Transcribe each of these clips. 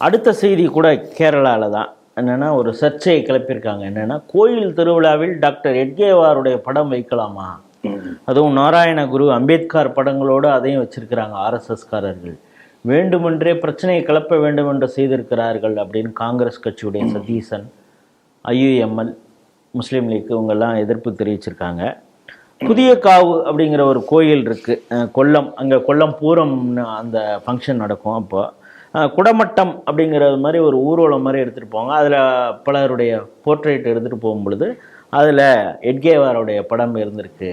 அடுத்த செய்தி கூட கேரளாவில் தான் என்னென்னா ஒரு சர்ச்சையை கிளப்பியிருக்காங்க. என்னென்னா கோயில் திருவிழாவில் டாக்டர் எட்கேவாருடைய படம் வைக்கலாமா? அதுவும் நாராயணகுரு அம்பேத்கர் படங்களோடு அதையும் வச்சிருக்கிறாங்க ஆர்எஸ்எஸ்காரர்கள். வேண்டுமென்றே பிரச்சனையை கிளப்ப வேண்டும் என்று செய்திருக்கிறார்கள் அப்படின்னு காங்கிரஸ் கட்சியுடைய சதீசன் ஐயுஎம்எல் முஸ்லீம் லீக் இவங்கெல்லாம் எதிர்ப்பு தெரிவிச்சிருக்காங்க. புதிய காவு அப்படிங்கிற ஒரு கோயில் இருக்குது கொல்லம் அங்கே கொல்லம் பூரம்னு அந்த ஃபங்க்ஷன் நடக்கும் அப்போ. அஹ், குடமட்டம் அப்படிங்கிறது மாதிரி ஒரு ஊர்வலம் மாதிரி எடுத்துகிட்டு போவாங்க. அதில் பலருடைய போர்ட்ரேட் எடுத்துகிட்டு போகும் பொழுது அதில் எட்கேவாருடைய படம் இருந்திருக்கு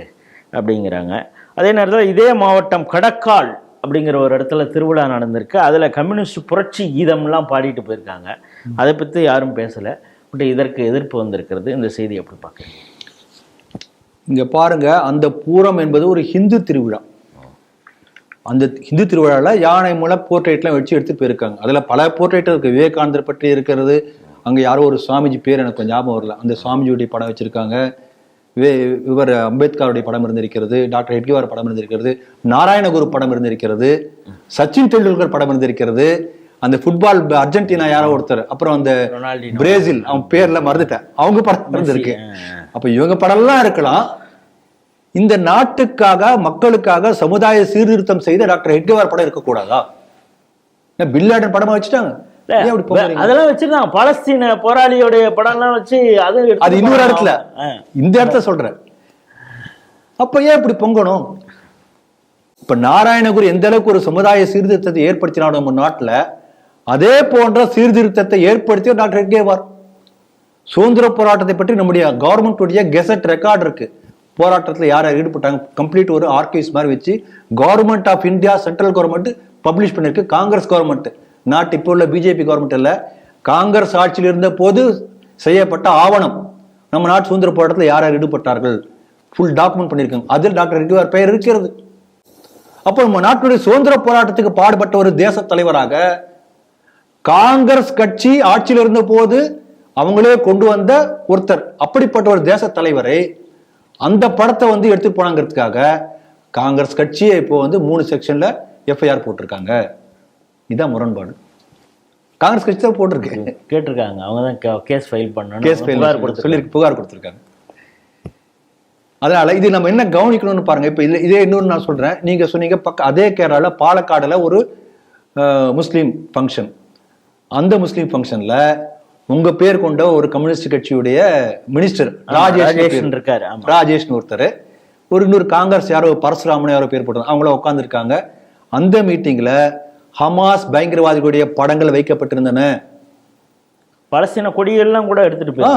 அப்படிங்கிறாங்க. அதே நேரத்தில் இதே மாவட்டம் கடக்கால் அப்படிங்கிற ஒரு இடத்துல திருவிழா நடந்திருக்கு. அதில் கம்யூனிஸ்ட் புரட்சி கீதம்லாம் பாடிட்டு போயிருக்காங்க. அதை பற்றி யாரும் பேசலை. பட் இதற்கு எதிர்ப்பு வந்திருக்கிறது. இந்த செய்தி எப்படி பார்க்குறீங்க? இங்கே பாருங்கள் அந்த பூரம் என்பது ஒரு ஹிந்து திருவிழா. அந்த ஹிந்து திருவிழாவில் யானை மூலம் போர்ட்ரேட்லாம் வச்சு எடுத்துட்டு போயிருக்காங்க. அதுல பல போர்ட்ரேட் இருக்கு. விவேகானந்தர் பற்றி இருக்கிறது. அங்க யாரோ ஒரு சுவாமிஜி பேர் எனக்கு கொஞ்சம் ஞாபகம் வரல. அந்த சுவாமிஜியுடைய படம் வச்சிருக்காங்க. வே இவர் அம்பேத்கருடைய படம் இருந்திருக்கிறது. டாக்டர் ஹெட்கிவார் படம் இருந்திருக்கிறது. நாராயணகுரு படம் இருந்திருக்கிறது. சச்சின் டெண்டுல்கர் படம் இருந்திருக்கிறது. அந்த ஃபுட்பால் அர்ஜென்டினா யாரோ ஒருத்தர். அப்புறம் அந்த பிரேசில் அவன் பேர்ல மறந்துட்டேன். அவங்க படம் இருந்திருக்கு. அப்ப இவங்க படம்லாம் இருக்கலாம். இந்த நாட்டுக்காக மக்களுக்காக சமுதாய சீர்திருத்தம் செய்த டாக்டர் ஹெட்கேவார் படம் இருக்கக்கூடாதா? என்ன பில் லாடன் படமா வச்சுட்டாங்க? அதெல்லாம் வச்சிருந்தாங்க. பாலஸ்தீன போராளியோடைய படம்லாம் வச்சு அது அது இன்னொரு. இடத்துல. இந்த இடத்த சொல்றேன். அப்ப ஏன் இப்படி பொங்கணும்? இப்ப நாராயணகுரு எந்த அளவுக்கு ஒரு சமுதாய சீர்திருத்தத்தை ஏற்படுத்தினாலும் நம்ம நாட்டுல அதே போன்ற சீர்திருத்தத்தை ஏற்படுத்திய டாக்டர் ஹெட்கேவார் சுதந்திர போராட்டத்தை பற்றி நம்முடைய கவர்மெண்ட்டுடைய கெசட் ரெக்கார்ட் இருக்கு. போராட்டத்தில் யார் யார் ஈடுபட்டாங்க? கம்ப்ளீட் ஒரு ஆர்கைவ்ஸ் மாதிரி வச்சு government of India central government publish பண்ணிருக்கு. காங்கிரஸ் கவர்மெண்ட் நாட்டு இப்போ உள்ள பிஜேபி கவர்மெண்ட் இல்லை. காங்கிரஸ் ஆட்சியில் இருந்த போது செய்யப்பட்ட ஆவணம் நம்ம நாட்டு சுதந்திர போராட்டத்தில் யார் யார் ஈடுபட்டார்கள்? ஃபுல் டாக்குமெண்ட் பண்ணியிருக்காங்க. அதில் டாக்டர் ரெட்டிவார் பெயர் இருக்கிறது. அப்போ நம்ம நாட்டுடைய சுதந்திர போராட்டத்துக்கு பாடுபட்ட ஒரு தேச தலைவராக காங்கிரஸ் கட்சி ஆட்சியில் இருந்த போது அவங்களே கொண்டு வந்த ஒருத்தர். அப்படிப்பட்ட ஒரு தேச தலைவரை அந்த படத்தை வந்து எடுத்துட்டு போனாங்கிறதுக்காக காங்கிரஸ் கட்சியை இப்போ வந்து மூணு செக்ஷன்ல எஃப்ஐஆர் போட்டிருக்காங்க. இதான் முரண்பாடு. காங்கிரஸ் கட்சி தான் போட்டிருக்கு. கேட்டிருக்காங்க. அவங்க தான் கேஸ் ஃபைல் பண்ணணும் கேஸ் ஃபைல் சொல்லி புகார் கொடுத்துருக்காங்க. அதனால இது நம்ம என்ன கவனிக்கணும்னு பாருங்க. இப்ப இதே இன்னொன்று நான் சொல்றேன். நீங்க சொன்னீங்க பக்க அதே கேரளால பாலக்காடுல ஒரு முஸ்லீம் ஃபங்க்ஷன் அந்த முஸ்லீம் ஃபங்க்ஷன்ல உங்க பேர் கொண்ட ஒரு கம்யூனிஸ்ட் கட்சியுடைய மினிஸ்டர் ராஜேஷ் இருக்காரு ராஜேஷ்னு ஒருத்தர். ஒரு இன்னொரு காங்கிரஸ் யாரோ பரசுராமன் யாரோ பேர் போட்டாங்க அவங்கள உட்காந்துருக்காங்க அந்த மீட்டிங்ல ஹமாஸ் பயங்கரவாதிகளுடைய படங்கள் வைக்கப்பட்டிருந்தன. பலஸ்தீன கொடிகள்லாம் கூட எடுத்துட்டு போய்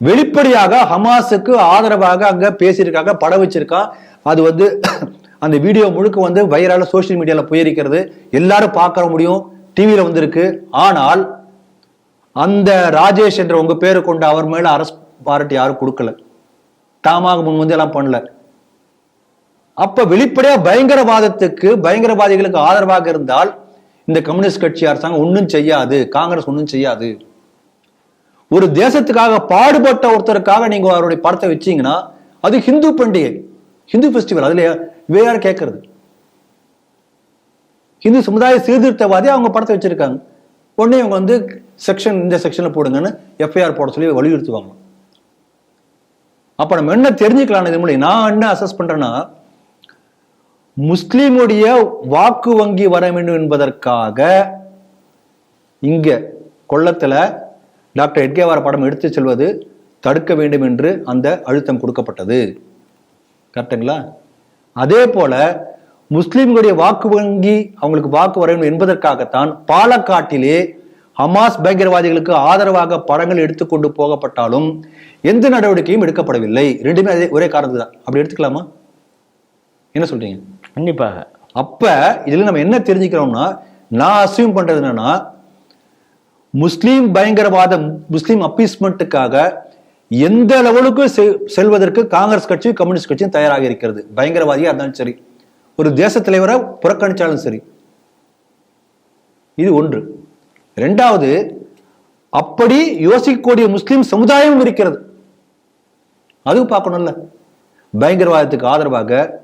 வெளிப்படையாக ஹமாஸுக்கு ஆதரவாக அங்க பேசியிருக்காங்க படம் வச்சிருக்கான் அது வந்து அந்த வீடியோ முழுக்க வந்து வைரலா சோஷியல் மீடியால போயிருக்கிறது. எல்லாரும் பார்க்க முடியும். டிவியில வந்திருக்கு. ஆனால் அந்த ராஜேஷ் என்ற உங்க பேரு கொண்டு அவர் மேல அரசு பாராட்டு யாரும் கொடுக்கல. தாமாக முன் வந்து எல்லாம் பண்ணல. அப்ப வெளிப்படையா பயங்கரவாதத்துக்கு பயங்கரவாதிகளுக்கு ஆதரவாக இருந்தால் இந்த கம்யூனிஸ்ட் கட்சி அரசாங்கம் ஒன்றும் செய்யாது காங்கிரஸ் ஒன்றும் செய்யாது. ஒரு தேசத்துக்காக பாடுபட்ட ஒருத்தருக்காக நீங்க அவருடைய படத்தை வச்சீங்கன்னா அது ஹிந்து பண்டிகை ஹிந்து ஃபெஸ்டிவல் அதுல வேற கேட்கறது ஹிந்து சமுதாய சீர்திருத்தவாதி அவங்க படத்தை வச்சிருக்காங்க. உடனே இவங்க வந்து செக்ஷன் இந்த செக்ஷனில் போடுங்கன்னு எஃப்ஐஆர் போட சொல்லி வலியுறுத்துவாங்க. அப்போ நம்ம என்ன தெரிஞ்சுக்கலாம் இது மூலியம் நான் என்ன அசஸ் பண்ணுறேன்னா முஸ்லீமுடைய வாக்கு வங்கி வர வேண்டும் என்பதற்காக இங்கே கொள்ளத்தில் டாக்டர் எட்கேவார படம் எடுத்து செல்வது தடுக்க வேண்டும் என்று அந்த அழுத்தம் கொடுக்கப்பட்டது. கரெக்டுங்களா அதே போல முஸ்லிம்களுடைய வாக்கு வங்கி அவங்களுக்கு வாக்கு வர வேண்டும் என்பதற்காகத்தான் பாலக்காட்டிலே ஹமாஸ் பயங்கரவாதிகளுக்கு ஆதரவாக படங்கள் எடுத்துக்கொண்டு போகப்பட்டாலும் எந்த நடவடிக்கையும் எடுக்கப்படவில்லை. ரெண்டுமே அதே ஒரே காரணத்துக்கு தான். அப்படி எடுத்துக்கலாமா? என்ன சொல்றீங்க? கண்டிப்பாக. அப்ப இதுல நம்ம என்ன தெரிஞ்சுக்கிறோம்னா நான் அசியூம் பண்றது என்னன்னா முஸ்லீம் பயங்கரவாத முஸ்லீம் அப்பீஸ்மெண்ட்டுக்காக எந்த லெவலுக்கு செல்வதற்கு காங்கிரஸ் கட்சியும் கம்யூனிஸ்ட் கட்சியும் தயாராக இருக்கிறது. பயங்கரவாதியா இருந்தாலும் சரி. ஒரு தேச தலைவரை புறக்கணித்தாலும் சரி. இது ஒன்று. ரெண்டாவது அப்படி யோசிக்கக்கூடிய முஸ்லீம் சமுதாயம் இருக்கிறது. அதுவும் பார்க்கணும்ல. பயங்கரவாதத்துக்கு ஆதரவாக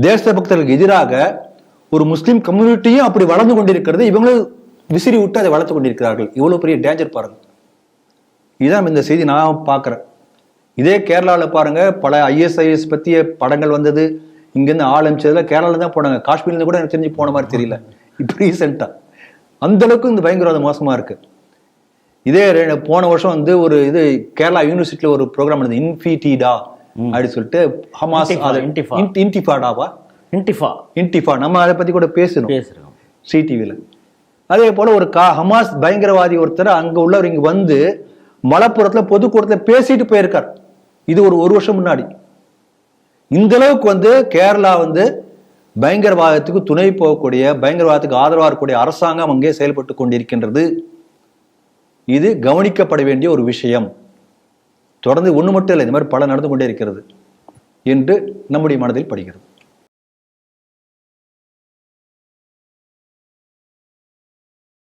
தேசபக்தர்களுக்கு எதிராக ஒரு முஸ்லீம் கம்யூனிட்டியும் அப்படி வளர்ந்து கொண்டிருக்கிறது. இவங்களும் விசிறி விட்டு அதை வளர்த்து கொண்டிருக்கிறார்கள். இவ்வளோ பெரிய டேஞ்சர் பாருங்க. இதுதான் இந்த செய்தி நான் பார்க்குறேன். இதே கேரளாவில் பாருங்கள் பல ஐஎஸ்ஐஎஸ் பற்றிய படங்கள் வந்தது. இங்கேருந்து ஆரம்பிச்சதுல கேரளாவில் தான் போனாங்க. காஷ்மீர்லேருந்து கூட எனக்கு தெரிஞ்சு போன மாதிரி தெரியல. இப்போ ரீசெண்டாக அந்த அளவுக்கு இந்த பயங்கரவாதம் மோசமாக இருக்கு. இதே போன வருஷம் வந்து ஒரு இது கேரளா யூனிவர்சிட்டியில் ஒரு ப்ரோக்ராம் நடந்தது. இன்ஃபிடிடா அப்படின்னு சொல்லிட்டு ஹமாஸ் இன்டிஃபாடாவா இன்டிஃபா இன்டிஃபா நம்ம அதை பற்றி கூட பேசணும். பேசுகிறோம் சிடிவியில் அதே போல ஒரு கா ஹமாஸ் பயங்கரவாதி ஒருத்தர் அங்க உள்ளவர் இங்க வந்து மலப்புறத்துல பொதுக்கூட்டத்துல பேசிட்டு போயிருக்கார். இது ஒரு ஒரு வருஷம் முன்னாடி. இந்த அளவுக்கு வந்து கேரளா வந்து பயங்கரவாதத்துக்கு துணை போகக்கூடிய பயங்கரவாதத்துக்கு ஆதரவாக இருக்கக்கூடிய அரசாங்கம் அங்கே செயல்பட்டு கொண்டிருக்கின்றது. இது கவனிக்கப்பட வேண்டிய ஒரு விஷயம். தொடர்ந்து ஒன்று மட்டும் இல்லை இந்த மாதிரி பல நடந்து கொண்டே இருக்கிறது என்று நம்முடைய மனதில் படுகிறது.